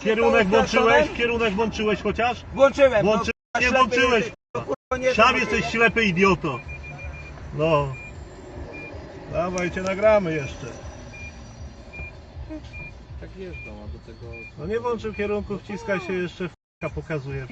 Kierunek włączyłeś? Kierunek włączyłeś chociaż? Włączyłem. Włączy... no, Nie włączyłeś. Sam jesteś ślepy idioto. No. Dawaj, cię nagramy jeszcze. Tak jeżdżą, a do tego... No nie włączył kierunku, wciska się jeszcze f***a pokazuje.